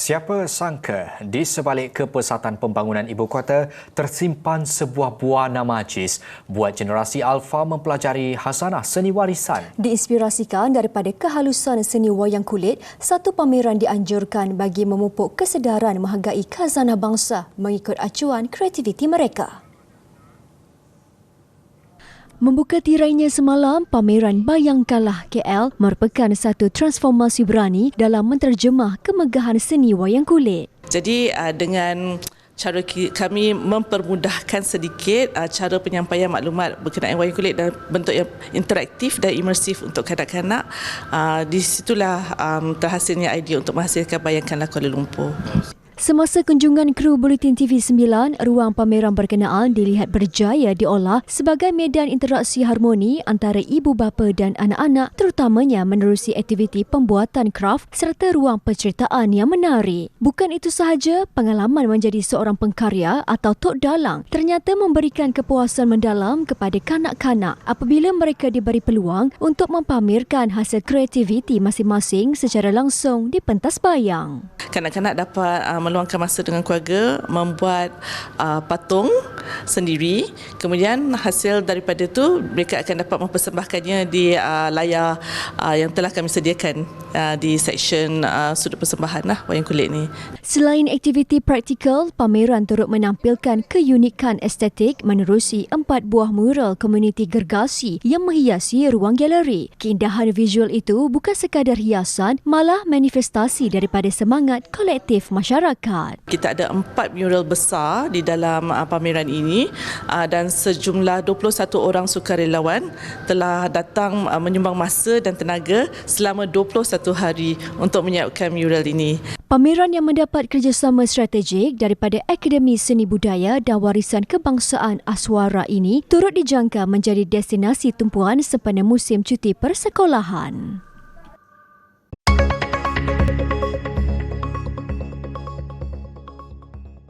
Siapa sangka di sebalik kepesatan pembangunan ibu kota tersimpan sebuah buah nama majis buat generasi alfa mempelajari hasanah seni warisan. Diinspirasikan daripada kehalusan seni wayang kulit, satu pameran dianjurkan bagi memupuk kesedaran menghargai khazanah bangsa mengikut acuan kreativiti mereka. Membuka tirainya semalam, pameran Bayang Kalah KL merupakan satu transformasi berani dalam menterjemah kemegahan seni wayang kulit. Jadi uh, dengan cara kami mempermudahkan sedikit uh, cara penyampaian maklumat berkenaan wayang kulit dan bentuk yang interaktif dan imersif untuk kanak-kanak. Uh, di situlah terhasilnya idea untuk menghasilkan Bayangkanlah Kuala Lumpur. Semasa kunjungan kru Bulletin TV 9, ruang pameran berkenaan dilihat berjaya diolah sebagai medan interaksi harmoni antara ibu bapa dan anak-anak terutamanya menerusi aktiviti pembuatan kraft serta ruang penceritaan yang menarik. Bukan itu sahaja, pengalaman menjadi seorang pengkarya atau tok dalang ternyata memberikan kepuasan mendalam kepada kanak-kanak apabila mereka diberi peluang untuk mempamerkan hasil kreativiti masing-masing secara langsung di pentas bayang. Kanak-kanak dapat uh, meluangkan masa dengan keluarga membuat uh, patung sendiri. Kemudian hasil daripada itu mereka akan dapat mempersembahkannya di uh, layar uh, yang telah kami sediakan uh, di seksyen uh, sudut persembahan lah wayang kulit ni. Selain aktiviti praktikal, pameran turut menampilkan keunikan estetik menerusi empat buah mural komuniti gergasi yang menghiasi ruang galeri. Keindahan visual itu bukan sekadar hiasan, malah manifestasi daripada semangat kolektif masyarakat. Kita ada empat mural besar di dalam uh, pameran ini uh, dan sejumlah 21 orang sukarelawan telah datang uh, menyumbang masa dan tenaga selama 21 hari untuk menyiapkan mural ini. Pameran yang mendapat kerjasama strategik daripada Akademi Seni Budaya dan Warisan Kebangsaan Aswara ini turut dijangka menjadi destinasi tumpuan sempena musim cuti persekolahan.